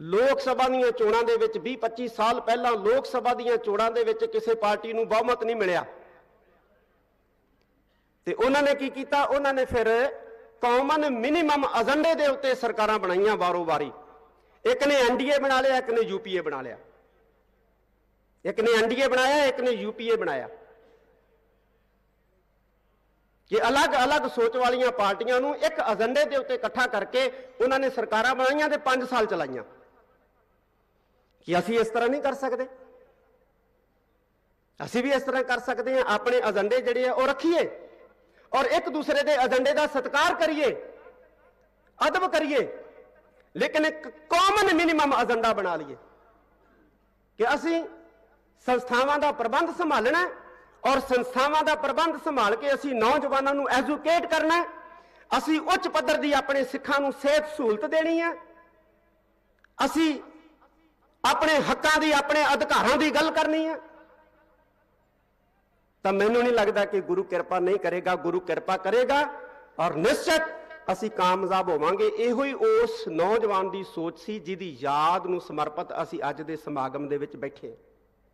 ਲੋਕ ਸਭਾ ਦੀਆਂ ਚੋਣਾਂ ਦੇ ਵਿੱਚ 20 25 ਸਾਲ ਪਹਿਲਾਂ ਲੋਕ ਸਭਾ ਦੀਆਂ ਚੋਣਾਂ ਦੇ ਵਿੱਚ ਕਿਸੇ ਪਾਰਟੀ ਨੂੰ ਬਹੁਮਤ ਨਹੀਂ ਮਿਲਿਆ। ਤੇ ਉਹਨਾਂ ਨੇ ਕੀ ਕੀਤਾ? ਉਹਨਾਂ ਨੇ ਫਿਰ ਕਾਮਨ ਮਿਨੀਮਮ ਏਜੰਡੇ ਦੇ ਉੱਤੇ ਸਰਕਾਰਾਂ ਬਣਾਈਆਂ ਵਾਰੋ ਵਾਰੀ। ਇੱਕ ਨੇ ਐਨਡੀਏ ਬਣਾ ਲਿਆ, ਇੱਕ ਨੇ ਯੂਪੀਏ ਬਣਾ ਲਿਆ। ਇੱਕ ਨੇ ਐਨਡੀਏ ਬਣਾਇਆ, ਇੱਕ ਨੇ ਯੂਪੀਏ ਬਣਾਇਆ। ਕਿ ਅਲੱਗ-ਅਲੱਗ ਸੋਚ ਵਾਲੀਆਂ ਪਾਰਟੀਆਂ ਨੂੰ ਇੱਕ ਏਜੰਡੇ ਦੇ ਉੱਤੇ ਇਕੱਠਾ ਕਰਕੇ ਉਹਨਾਂ ਨੇ ਸਰਕਾਰਾਂ ਬਣਾਈਆਂ ਤੇ 5 ਸਾਲ ਚਲਾਈਆਂ। ਕਿ ਅਸੀਂ ਇਸ ਤਰ੍ਹਾਂ ਨਹੀਂ ਕਰ ਸਕਦੇ? ਅਸੀਂ ਵੀ ਇਸ ਤਰ੍ਹਾਂ ਕਰ ਸਕਦੇ ਹਾਂ, ਆਪਣੇ ਏਜੰਡੇ ਜਿਹੜੇ ਆ, ਉਹ ਰੱਖੀਏ ਔਰ ਇੱਕ ਦੂਸਰੇ ਦੇ ਏਜੰਡੇ ਦਾ ਸਤਿਕਾਰ ਕਰੀਏ, ਅਦਬ ਕਰੀਏ, ਲੇਕਿਨ ਇੱਕ ਕਾਮਨ ਮਿਨੀਮਮ ਏਜੰਡਾ ਬਣਾ ਲਈਏ ਕਿ ਅਸੀਂ ਸੰਸਥਾਵਾਂ ਦਾ ਪ੍ਰਬੰਧ ਸੰਭਾਲਣਾ ਔਰ ਸੰਸਥਾਵਾਂ ਦਾ ਪ੍ਰਬੰਧ ਸੰਭਾਲ ਕੇ ਅਸੀਂ ਨੌਜਵਾਨਾਂ ਨੂੰ ਐਜੂਕੇਟ ਕਰਨਾ ਅਸੀਂ ਉੱਚ ਪੱਧਰ ਦੀ ਆਪਣੇ ਸਿੱਖਾਂ ਨੂੰ ਸਿਹਤ ਸਹੂਲਤ ਦੇਣੀ ਹੈ। ਅਸੀਂ ਆਪਣੇ ਹੱਕਾਂ ਦੀ, ਆਪਣੇ ਅਧਿਕਾਰਾਂ ਦੀ ਗੱਲ ਕਰਨੀ ਹੈ। ਤਾਂ ਮੈਨੂੰ ਨਹੀਂ ਲੱਗਦਾ ਕਿ ਗੁਰੂ ਕਿਰਪਾ ਨਹੀਂ ਕਰੇਗਾ, ਗੁਰੂ ਕਿਰਪਾ ਕਰੇਗਾ ਔਰ ਨਿਸ਼ਚਿਤ ਅਸੀਂ ਕਾਮਯਾਬ ਹੋਵਾਂਗੇ। ਇਹੋ ਹੀ ਉਸ ਨੌਜਵਾਨ ਦੀ ਸੋਚ ਸੀ ਜਿਹਦੀ ਯਾਦ ਨੂੰ ਸਮਰਪਿਤ ਅਸੀਂ ਅੱਜ ਦੇ ਸਮਾਗਮ ਦੇ ਵਿੱਚ ਬੈਠੇ ਹਾਂ।